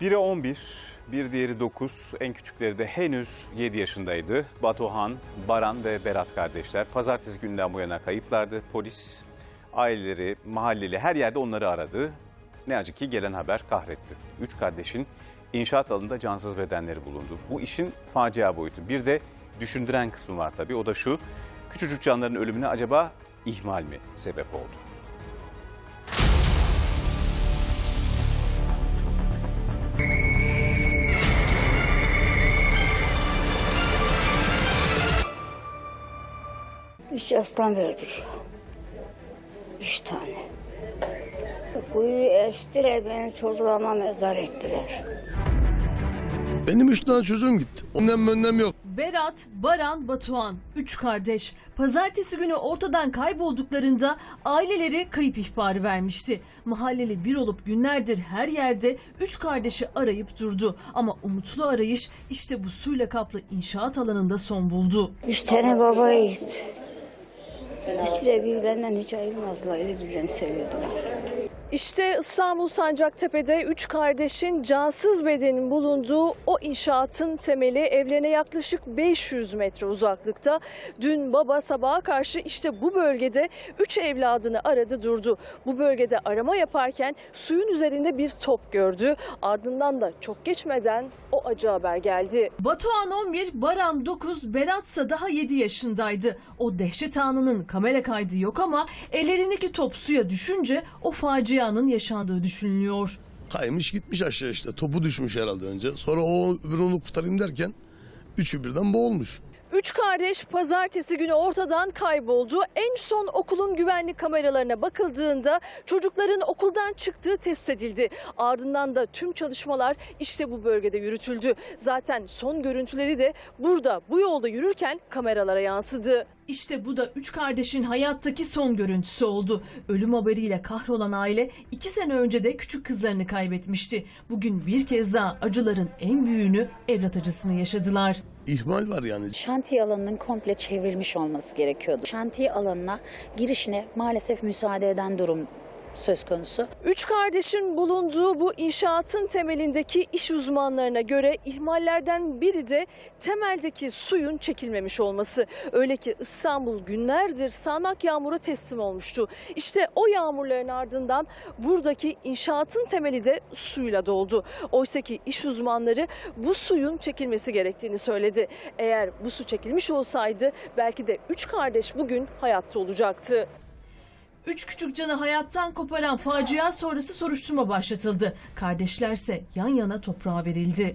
Biri 11, bir diğeri 9, en küçükleri de henüz 7 yaşındaydı. Batuhan, Baran ve Berat kardeşler. Pazartesi günden bu yana kayıplardı. Polis, aileleri, mahalleli her yerde onları aradı. Ne acı ki gelen haber kahretti. Üç kardeşin inşaat alanında cansız bedenleri bulundu. Bu işin facia boyutu. Bir de düşündüren kısmı var tabii. O da şu, küçücük canların ölümüne acaba ihmal mi sebep oldu? Üç aslan verdik. Üç tane. Kuyu eştiler beni çocuklarıma mezar ettiler. Benim üç tane çocuğum gitti. Ondan önlem yok. Berat, Baran, Batuhan, üç kardeş. Pazartesi günü ortadan kaybolduklarında aileleri kayıp ihbarı vermişti. Mahalleli bir olup günlerdir her yerde üç kardeşi arayıp durdu. Ama umutlu arayış işte bu suyla kaplı inşaat alanında son buldu. Üç tane babayız. İkilər birbirlərindən heç ayırmazdılar, elə birbirlərini sevirdilər. İşte İstanbul Sancaktepe'de üç kardeşin cansız bedenin bulunduğu o inşaatın temeli evlerine yaklaşık 500 metre uzaklıkta. Dün baba sabaha karşı işte bu bölgede üç evladını aradı durdu. Bu bölgede arama yaparken suyun üzerinde bir top gördü. Ardından da çok geçmeden o acı haber geldi. Batuhan 11, Baran 9, Berat ise daha 7 yaşındaydı. O dehşet anının kamera kaydı yok ama ellerindeki top suya düşünce o facianın yaşandığı düşünülüyor. Kaymış gitmiş aşağı işte. Topu düşmüş herhalde önce. Sonra o öbürü onu kurtarayım derken üçü birden boğulmuş. Üç kardeş pazartesi günü ortadan kayboldu. En son okulun güvenlik kameralarına bakıldığında çocukların okuldan çıktığı tespit edildi. Ardından da tüm çalışmalar işte bu bölgede yürütüldü. Zaten son görüntüleri de burada bu yolda yürürken kameralara yansıdı. İşte bu da üç kardeşin hayattaki son görüntüsü oldu. Ölüm haberiyle kahrolan aile iki sene önce de küçük kızlarını kaybetmişti. Bugün bir kez daha acıların en büyüğünü evlat acısını yaşadılar. İhmal var yani. şantiye alanının komple çevrilmiş olması gerekiyordu. Şantiye alanına girişine maalesef müsaade eden durum söz konusu. Üç kardeşin bulunduğu bu inşaatın temelindeki iş uzmanlarına göre ihmallerden biri de temeldeki suyun çekilmemiş olması. Öyle ki İstanbul günlerdir sağanak yağmura teslim olmuştu. İşte o yağmurların ardından buradaki inşaatın temeli de suyla doldu. Oysa ki iş uzmanları bu suyun çekilmesi gerektiğini söyledi. Eğer bu su çekilmiş olsaydı belki de üç kardeş bugün hayatta olacaktı. Üç küçük canı hayattan koparan facia sonrası soruşturma başlatıldı. Kardeşlerse yan yana toprağa verildi.